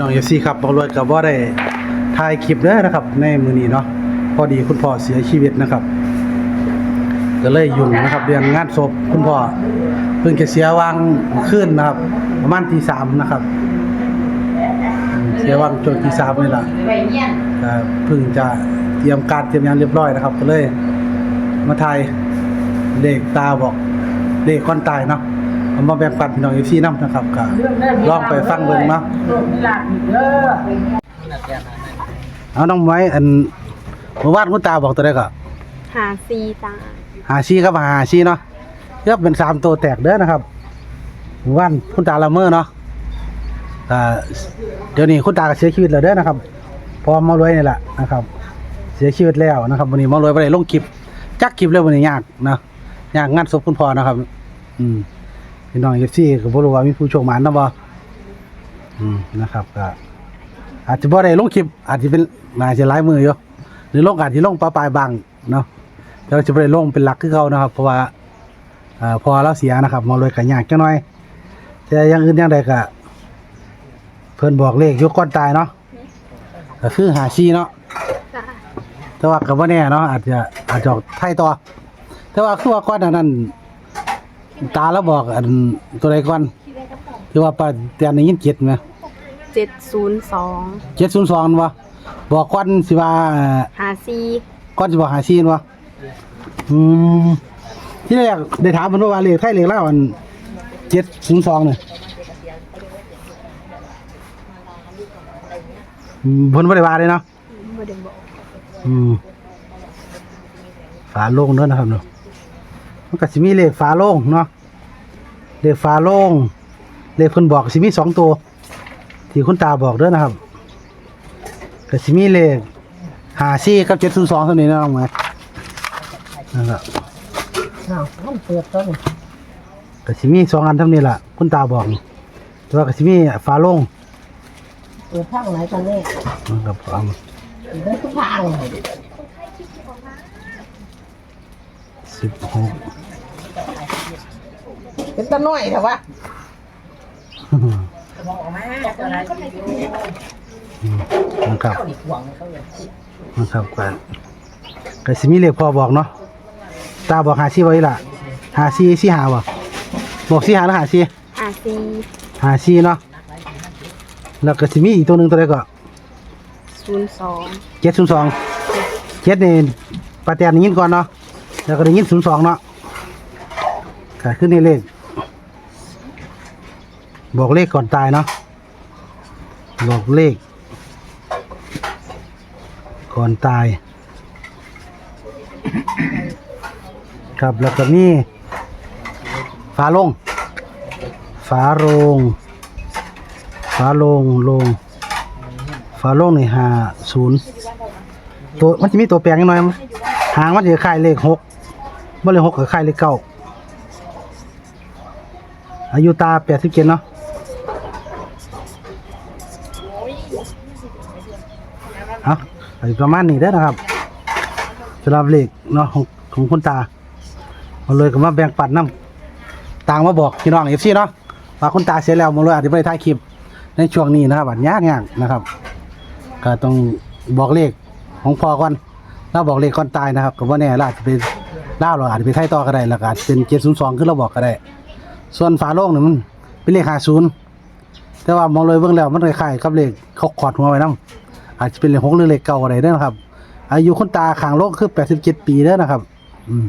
น้องเอฟซีครับบอกรวยกับว่าได้ถ่ายคลิปเด้นะครับ ในมือนี้เนาะพอดีคุณพ่อเสียชีวิตนะครับก็เลยยุ่งนะครับเดือนงานศพคุณพ่อเพิ่งจะเสียวางขึ้นนะครับ ประมาณทีสามนะครับเสียวางจนทีสามนี่แหละเพิ่งจะเตรียมการเตรียมงานเรียบร้อยนะครับ ก็เลย มาถ่ายเลขตาบอกเลขคนตายเนาะ เอามาแบ่งปันพี่น้องเอฟซีน้ำนะครับก็ลองไปฟังเบิ่งเนาะโลกมีหลานอีกเด้อเอาน้องไม้อันเมื่อวานคุณตาบอกตัวได้ก็หาซีตาหาชีครับหาชีเนาะเรียบเป็นสามตัวแตกเด้อนะครับเมื่อวานคุณตาละเมอเนาะอ่าเดี๋ยวนี้คุณตาก็เสียชีวิตแล้วเด้อนะครับพอมารวยนี่แหละนะครับ เสียชีวิตแล้วนะครับวันนี้มารวยไปได้ลงคลิปจักคลิปเลยวันนี้ยากนะยากงานศพคุณพ่อนะครับ อืม พี่น้องเอฟซีก็บ่รู้ว่ามีผู้โชคหมานนะบ่อืมนะครับก็อาจจะบ่ได้ลงคลิป อาจจะเป็นน่าจะหลายมืออยู่หรือลงอาจจะลงปลาปลายๆบางเนาะแต่ว่าจะบ่ได้ลงเป็นหลักคือเขานะครับ เพราะว่าเอ่อพอเราเสียนะครับมารวยก็ยากจังหน่อย แต่อยังอื่นอยังใดก็เพิ่นบอกเลขอยกก้อนตายเนาะก็คือหาชีเนาะ จ้าแต่ว่าก็บ่แน่เนาะอาจจะอาจจะออกไทยต่อ แต่ว่าคือว่าก่อนหน้านั้น ตาแล้วบอกอันตัวใดก่อนที่ว่าป้าเตียนได้ยินเจ็ดไหมเจ็ดศูนย์สองเจ็ดศูนย์สองวะบอกก่อนสิว่าหาซีก่อนสิบอกหาซีนวะอืมที่แรกได้ถามมันว่าเลขไทยเลขลาวอันเจ็ดศูนย์สองเนี่ยอืมเพิ่นบ่ได้ว่าเลยเนาะไม่ได้บอกอืมฝาโล่งเด้อนะครับเนาะ มันก็สิมีเลขฝาโล่งเนาะเลขฝาโล่งเลขเพิ่นบอกสิมีสองตัว ที่คุณตาบอกเด้อนะครับก็สิมีเลขหาซี่กับเจ็ดศูนย์สองเท่านี้นะน้องไหมนะครับอ้าวมันเปิดต้นก็สิมีสองอันเท่านี้ล่ะ คุณตาบอกแต่ว่าก็สิมีฝาโล่งเปิดทางไหนกันนี่นะครับเอาเดินทุกทางสิบหกเป็น ตะน้อยแต่ว่านะครับนะครับก็ก็สิมีเลขพอบอกเนาะตาบอกหาซี่ไว้ล่ะหาซี่ซี่หาบ่บอกซี่หาแล้วหาซี่หาซีหาซี่เนาะแล้วก็สิมีอีกตัวหนึ่งตัวใดก็ศูนย์สองเจ็ดศูนย์สองเจ็ดเนี่ปาแตนยินก่อนเนาะแล้วก็ได้ยินศูนย์สองเนาะก็ขึ้นในเลข บอกเลขก่อนตายเนาะบอกเลข ก่อนตาย ครับแล้วก็มีฝาลงฝาโรงฝาโรงโรงฝาโรงในหาศูนย์ตัวมันจะมีตัวแปลงนิดหน่อยมั้ยหางมันจะคล้ายเลขหกเมื่อเลขหกกับคล้ายเลขเก้าอายุตาแปดสิบเจ็ดเนาะ ปประมาณนี้เด้นะครับสำหรับเหลขเนาะของของคุณตาเอาเลยก็มาแบ่งปันน้ำต่างมาบอกพี่น้องเอฟซีเนาะว่าคุณตาเสียแล้วมาเลยอาจจะไปถ่ายคลิปในช่วงนี้นะครับบัดยากยากนะครับก็ต้องบอกเลขของพ่อก่อนแล้วบอกเลขก่อนตายนะครับก็ว่าแน่เราอาจจะไปเล่าวเราอาจจะไปไทยต่อก็ได้แล้วก็อาจจะเป็นเจ็ดศูนย์สองขึ้นเราบอกก็ได้ ส่วนฝาโลงเนี่ยมันเป็นเลขห้าศูนย์แต่ว่ามองเลยเบื้องแล้วมันคล้ายๆกับเลขเขาขอดหัวไว้น้ำ อาจจะเป็นเลขหกหรือเลขเก่าอะไรเด้อนะครับ อายุคุณตาขางโลกคือแปดสิบเจ็ดปีเด้อนะครับ อืม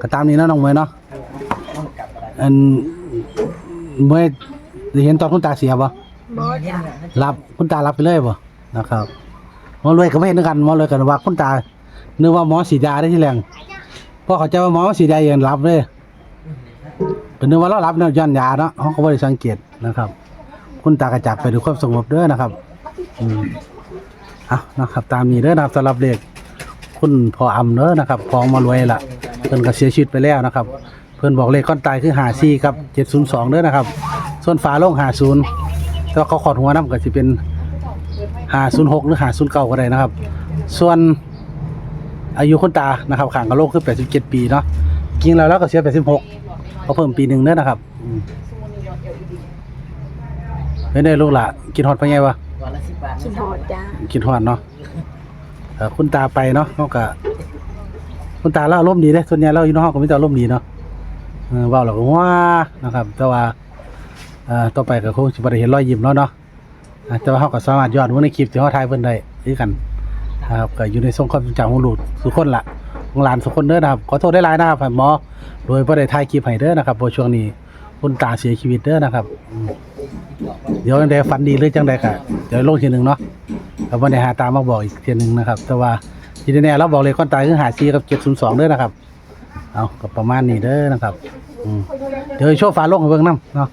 ก็ตามนี้นะน้องเมย์เนาะอันเมย์ได้เห็นตอนคุณตาเสียป่ะบอสรับคุณตารับไปเลยป่ะนะครับหมอรวยก็ไม่เห็นด้วยกันหมอรวยกันว่าคุณตานึกว่าหมอสีดาได้ที่แรงเพราะเขาใจว่าหมอสีดาเองรับเลยเป็นนึกว่าเรารับเนี่ยย้อนยาเนาะเขาก็ไม่ได้สังเกตนะครับ คุณตากระจากไปด้วยความสงบเด้อนะครับ อืม เอานะครับตามนี้เด้อนะครับสำหรับเด็กคุณพ่ออำเด้อนะครับพองมารวยละเพิ่นก็เสียชีวิตไปแล้วนะครับ เพิ่นบอกเลขก้อนตายคือหาซี่ครับเจ็ดศูนย์สองเด้อนะครับ ส่วนฝาโล่งหาศูนย์แต่ว่าเขาขอดหัวน้ำก็จะเป็นหาศูนย์หกหรือหาศูนย์เก้าก็ได้นะครับ ส่วนอายุคุณตานะครับขางกับโลกคือแปดสิบเจ็ดปีเนาะจริงแล้วแล้วก็เสียแปดสิบหกเขาเพิ่มปีหนึ่งเด้อนะครับอืมเนได้ลูกหล่ะกินฮอดไปไงวะ กินหอดจ้ากินฮอดเนาะเออคุณตาไปเนาะเขาก็คุณตาเล่าอารมณ์ดีเด้ส่วนใหญ่เราอยู่ในห้องก็มีแต่อารมณ์ดีเนาะเออเว้าแล้วก็ว้านะครับ แต่ว่าเอ่อต่อไปก็คงสิบ่ได้เห็นรอยยิ้มแล้วเนาะอ่าแต่ว่าเฮาก็สามารถย้อนเบิ่งในคลิปที่เฮาถ่ายเพิ่นได้คือกันนะครับก็อยู่ในทรงความทรงจำของลูกทุกคนล่ะของหลานทุกคนเด้อนะครับขอโทษได้หลายๆนะครับให้หมอโดยบ่ได้ถ่ายคลิปให้เด้อนะครับเพราะช่วงนี้ คุณตาเสียชีวิตเด้อนะครับ เดี๋ยวจังไดฝันดีหรือจังไดก็เดี๋ยวลงทีหนึ่งเนาะก็บ่ได้หาตามมาบอกอีกทีหนึ่งนะครับ แต่ว่าทีแน่ๆเราบอกเลยคนตายคือหาซีกับ702เด้อนะครับ เอาก็ประมาณนี้เด้อนะครับอืมเดี๋ยวโชว์ฝาโลงให้เบิ่งนํเนาะ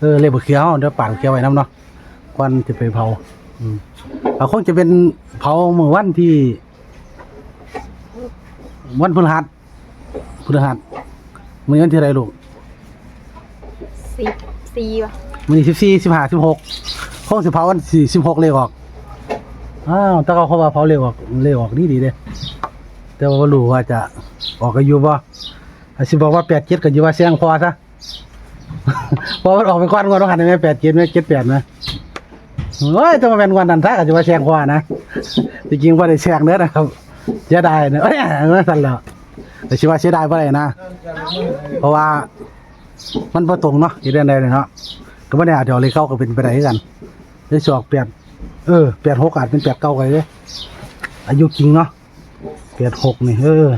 เออเลยบ่เขียวเดี๋ยวป่านเขียวไว้นํเนาะควันจะไปเผาอืมเอาคงจะเป็นเผามื้อวันที่ วันพฤหัสพฤหัสมือวันที่ไรลูก สิบสี่วะมื้อนี้14 15 16คงสิบเผาวันที่16เลขออกอ้าวแต่เขาเขาว่าเผาเร็วออกเร็วออกดีดีเด้แต่ว่ารู้ว่าจะออกอายุบ่อสิบอกว่าแปดเจ็ดก็อยู่ว่าเสียงพอซะเพราะมันออกไปก่อนก่อนต้องหันไปแปดเจ็ดไหมเจ็ดแปดนะโอ้ยต้องมาเป็นวันนั้นถ้าก็จะว่าเสียงพอนะจริงๆว่าได้เสียงเด้อนะครับเสียดายนะเอ้ยนั่นสั่นแล้วแต่ชิว่าเสียดายบ่ได้นะ เพราะว่า มันบ่ตรงเนาะอีเรื่องใดเลยเนาะก็บ่ได้อาจจะเอาเลยเข้าก็เป็นไปได้กันได้สอกแปดเออแปดหกอาจเป็นแปดเก้าได้เด้อายุจริงเนาะแปดหกนี่เออ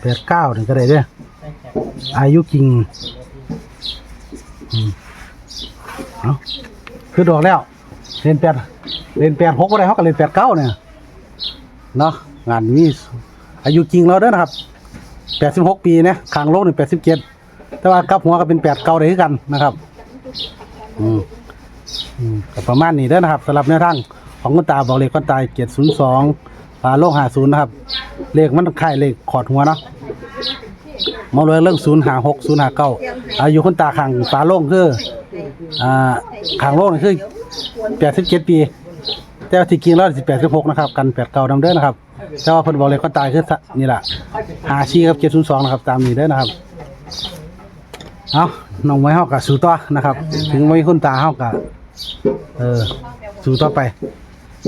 แปดเก้านี่ก็ได้เด้อายุจริงเอาคือดอกแล้วเรียนแปดเรียนแปดหกก็ได้เขาก็เรียนแปดเก้าเนี่ยเนาะงานนี้อายุจริงเราเด้อนะครับแปดสิบหกปีเนี่ยขางโลกนี่งแปดสิบเจ็ด แต่ว่ากลับหัวก็เป็นแปดเก้าได้คือกันนะครับ อืมอืมก็ประมาณนี้เด้อนะครับสำหรับแนวทางของคุณตาบอกเลขคนตายเจ็ดศูนย์สองฝาโลกหาศูนย์นะครับ เลขมันคล้ายเลขขอดหัวเนาะมาเลยเรื่องศูนย์หาหกศูนย์หาเก้าอายุคุณตาขังฝาโลกคืออ่าขังโลกนี่คือแปดสิบเจ็ดปี แต่ว่าที่จริงแล้วสิบแปดสิบหกนะครับ กันแปดเก้านำเด้อนะครับแต่ว่าเพิ่นบอกเลขคนตายคือนี่แหละหาชีครับเจ็ดศูนย์สองนะครับ ตามนี้เด้อนะครับ เอาน้องไม้เฮาก็สู้ต่อนะครับ ถึงไว้คุณตาเฮาก็เออสู้ต่อไป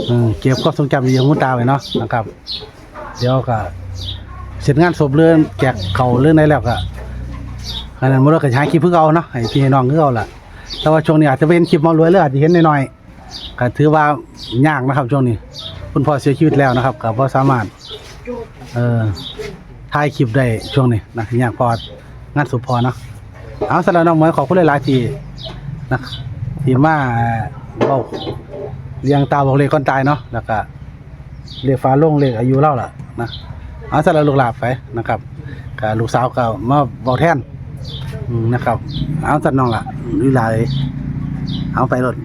เออเก็บความทรงจำดีของคุณตาไว้เนาะนะครับ เดี๋ยวก็เสร็จงานศพเรื่องแจกเขาเรื่องไหนแล้วก็ขณะนั้นมื้อเราก็สิหาคลิปเพิ่งเอาเนาะให้พี่ให้น้องคือเอาล่ะ แต่ว่าช่วงนี้อาจจะเป็นคลิปมารวยเลยอาจจะเห็นน้อยๆก็ถือว่ายากนะครับช่วงนี้ คุณพ่อเสียชีวิตแล้วนะครับก็บ่สามารถเอ่อถ่ายคลิปได้ช่วงนี้นะยากพองานศพพอเนาะ เอาสำหรับน้องเหมยขอบคุณหลายๆทีนะที่มาเบาเลี้ยงตาบอกเลขคนตายเนาะแล้วก็เรียฟ้าโลงเลขอายุเล่าล่ะนะเอาสำหรับลูกหลาไปนะครับกับลูกสาวก็มาบอกแทนนะครับ เอาสำหรับน้องล่ะวิไลเอาไปรถ